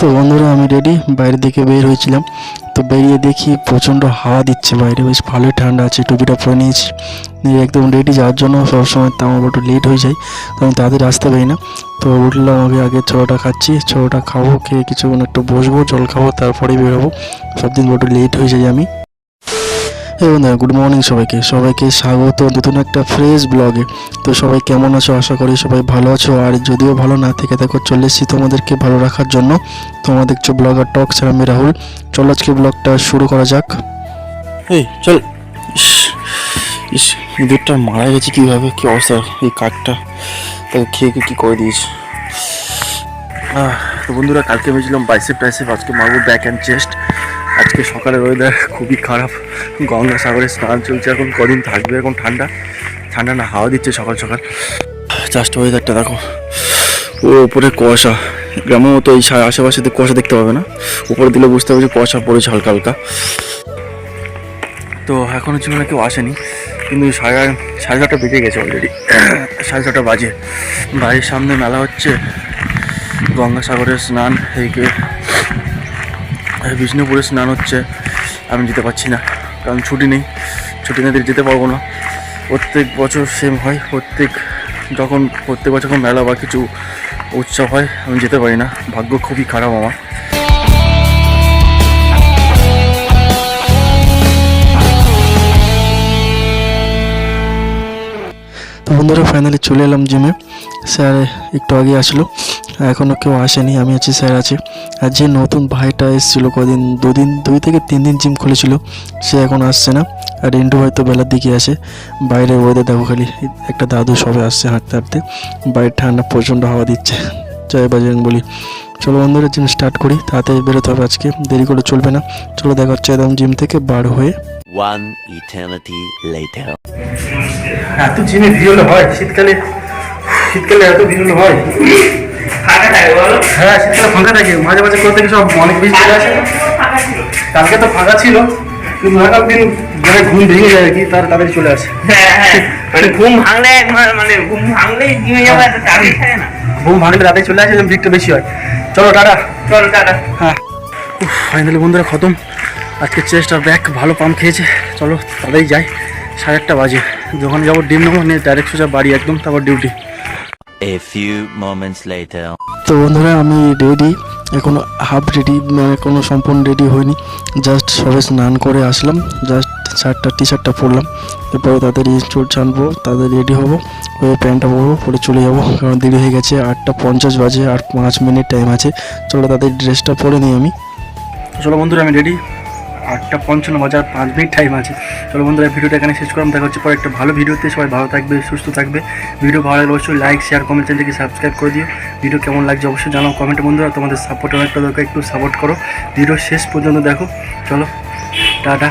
তো বন্ধুরা, আমি রেডি বাইরের দিকে বের হয়েছিলাম। তো বেরিয়ে দেখি প্রচণ্ড হাওয়া দিচ্ছে বাইরে। বেশ ভালোই ঠান্ডা আছে, টুপিটা পরে নিয়েছি। নিয়ে একদম রেডি যাওয়ার জন্য সবসময় তো আমার একটু লেট হয়ে যায়। তো আমি তাদের আসতে পারি না। তো উঠলাম আগে আগে ছোটোটা খাচ্ছি। ছোটোটা খাব, খেয়ে কিছুক্ষণ একটু বসবো, জল খাব তারপরে বেরোবো। সব দিন একটু লেট হয়ে যায় আমি। এই বন্ধুরা গুড মর্নিং সবাইকে। সবাইকে স্বাগত। নতুন একটা ফ্রেশ ব্লগে তো সবাই কেমন আছো? আশা করি সবাই ভালো আছো। আর যদিও ভালো না থেকে দেখো, চলে এসেছি তোমাদেরকে ভালো রাখার জন্য। তোমরা দেখছ ব্লগার টক ছাড়া আমি রাহুল। চলো আজকে ব্লগটা শুরু করা যাক। এই, চল। ইস ইঁদুরটা মারা গেছে কীভাবে? কী অবস্থা? এই কাঠটা। তাকে খেয়ে কী করে দিয়েছে? তো বন্ধুরা, কালকে ভেবেছিলাম বাইসেপ টাইসেপ আজকে মারবো ব্যাক অ্যান্ড চেস্ট আজকে সকালের ওয়েদার খুবই খারাপ। গঙ্গাসাগরে স্নান চলছে এখন, কদিন থাকবে এখন ঠান্ডা? ঠান্ডা না, হাওয়া দিচ্ছে সকাল সকাল। জাস্ট ওয়েদারটা দেখো। ও উপরে কুয়াশা। গ্রামের মতো এই আশেপাশে তো কুয়াশা দেখতে পাবে না। উপরে দিলে বুঝতে হবে যে কুয়াশা পড়েছে হালকা হালকা। তো এখন হচ্ছে মানে কেউ আসেনি। কিন্তু সাড়ে সাড়ে ছটা বেজে গেছে অলরেডি সাড়ে ছটা বাজে। বাড়ির সামনে মেলা হচ্ছে। গঙ্গাসাগরের স্নান, এই বিষ্ণুপুরে স্নান হচ্ছে। আমি যেতে পারছি না, কারণ ছুটি নেই। ছুটি না যেতে পারব না। প্রত্যেক বছর সেম হয়, প্রত্যেক যখন, প্রত্যেক বছর যখন মেলা বা কিছু উৎসব হয়, আমি যেতে পারি না। ভাগ্য খুবই খারাপ আমার। বন্ধুরা ফাইনালি চলে এলাম জিমে স্যার একটু আগে আসলো। এখনও কেউ আসেনি আমি আছি স্যার আছে। আর যে নতুন ভাইটা এসেছিল কদিন দুদিন দুই থেকে তিন দিন জিম খুলেছিল সে এখন আসছে না। আর ইন্টু হয়তো বেলার দিকে আসে। বাইরে ওয়েদার দেখো খালি একটা দাদু সবে আসছে হাঁটতে হাঁটতে। বাইরে ঠান্ডা প্রচণ্ড হাওয়া দিচ্ছে। জয় বাজরং বলি। চলো বন্ধুরা জিম স্টার্ট করি। তাড়াতাড়ি বেরোতে হবে আজকে দেরি করে চলবে না। চলো দেখা হচ্ছে একদম জিম থেকে বার হয়ে। One eternity later. এত জিমে ভিড় হয়? শীতকালে শীতকালে এত ভিড় হয়? হ্যাঁ শীতকালে ফাঁকা থাকে। মাঝে মাঝে কোথা থেকে সব অনেক বেশি চলে আসে। কালকে তো ফাঁকা ছিল কিন্তু আগাম দিন যারা ঘুম ভেঙে যায় আর কি তার তাড়াতাড়ি চলে আসে। মানে ঘুম ভাঙলে মানে ঘুম ভাঙলেই জিমে যাব এত তাড়াতাড়ি থাকে না। ঘুম ভাঙলে রাতে চলে আসে ভিড়টা বেশি হয়। চলো টাটা। চল টাটা। হ্যাঁ। ফাইনালি বন্ধুরা খতম। আজকে চেস্ট আর ব্যাক ভালো পাম্প খেয়েছে। চলো তাড়াতাড়ি যাই। সাড়ে আটটা বাজে। যখন যাব ডিম নেব নিয়ে ডাইরেক্ট সোজা বাড়ি একদম তারপর duty A few moments later. তো বন্ধুরা আমি রেডি এখনও হাফ রেডি মানে কোনো সম্পূর্ণ রেডি হয়নি। জাস্ট সবে স্নান করে আসলাম জাস্ট শার্টটা টি শার্টটা পরলাম। এরপরে তাদের চুল ছানবো তাদের রেডি হব ওই প্যান্টটা পরবো পরে চলে যাব। কারণ দেরি হয়ে গেছে আটটা পঞ্চাশ বাজে আর পাঁচ মিনিট টাইম আছে। চলো তাদের ড্রেসটা পরে নিই আমি। চলো বন্ধুরা আমি রেডি আটটা পঞ্চান্ন বাজার পাঁচ মিনিট টাইম আছে। চলো বন্ধুরা ভিডিওটা এখানে শেষ করলাম। দেখা হচ্ছে পরে একটা ভালো ভিডিওতে। সবাই ভালো থাকবে, সুস্থ থাকবে। ভিডিও ভালো লাগলে অবশ্যই লাইক শেয়ার কমেন্ট চ্যানেলকে সাবস্ক্রাইব করে দিও। ভিডিও কেমন লাগছে অবশ্যই জানাও কমেন্টে বন্ধুরা, তোমাদের সাপোর্ট অনেকটা দরকার, একটু সাপোর্ট করো। ভিডিও শেষ পর্যন্ত দেখো। চলো, টাটা।